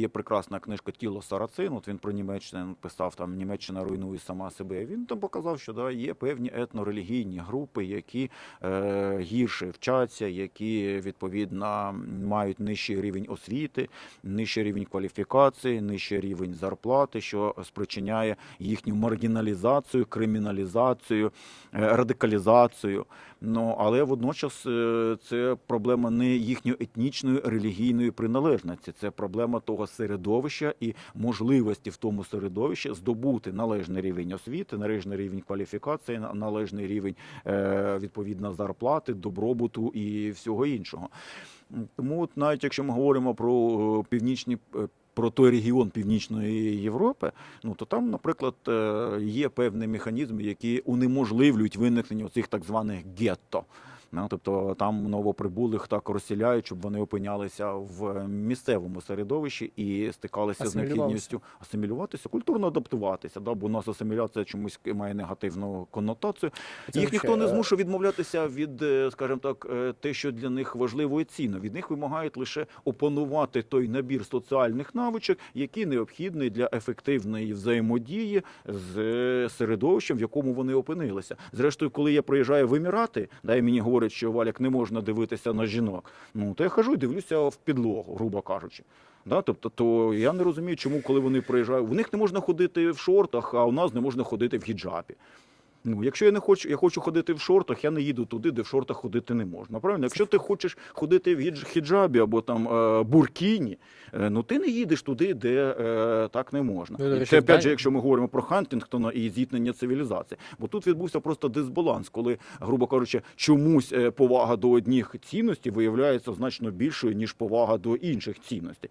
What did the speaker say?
є прекрасна книжка Тіло Сарацин. От він про Німеччину писав там Німеччина руйнує сама себе. Він там показав, що да, є певні етнорелігійні групи, які е, гірше вчаться, які відповідно мають нижчий рівень освіти, нижчий рівень кваліфікації, нижчий рівень зарплати, що спричиняє їхню маргіналізацію, криміналізацію, е, радикалізацію. Ну але водночас е, це проблема не їхньої етнічної релігійної приналежності, це проблема того середовища і можливості в тому середовищі здобути належний рівень освіти, належний рівень кваліфікації, належний рівень е, відповідно зарплати, добробуту і всього іншого. Тому, от навіть якщо ми говоримо про е, північні. е, Про той регіон Північної Європи, ну то там, наприклад, є певні механізми, які унеможливлюють виникнення цих так званих гетто. Ну, тобто там новоприбулих так розсіляють, щоб вони опинялися в місцевому середовищі і стикалися з необхідністю асимілюватися, культурно адаптуватися. Да, бо у нас асиміляція чомусь має негативну коннотацію. Це Їх ніхто не е, змушує відмовлятися від, е, скажімо так, е, те, що для них важливо і цінно. Від них вимагають лише опанувати той набір соціальних навичок, які необхідні для ефективної взаємодії з середовищем, в якому вони опинилися. Зрештою, коли я приїжджаю в Емірати, да, і мені говорять, що валяк не можна дивитися на жінок. Ну то я хожу і дивлюся в підлогу, грубо кажучи. Да, тобто, то я не розумію, чому, коли вони приїжджають, в них не можна ходити в шортах, а у нас не можна ходити в хіджабі. Ну, якщо я не хочу, я хочу ходити в шортах, я не їду туди, де в шортах ходити не можна. Правильно? Якщо ти хочеш ходити в хіджабі або там е, буркіні, е, ну ти не їдеш туди, де е, так не можна. Ну, І це опять же, якщо ми говоримо про Хантінгтона і зіткнення цивілізації. Бо тут відбувся просто дисбаланс, коли, грубо кажучи, чомусь повага до одних цінностей виявляється значно більшою, ніж повага до інших цінностей.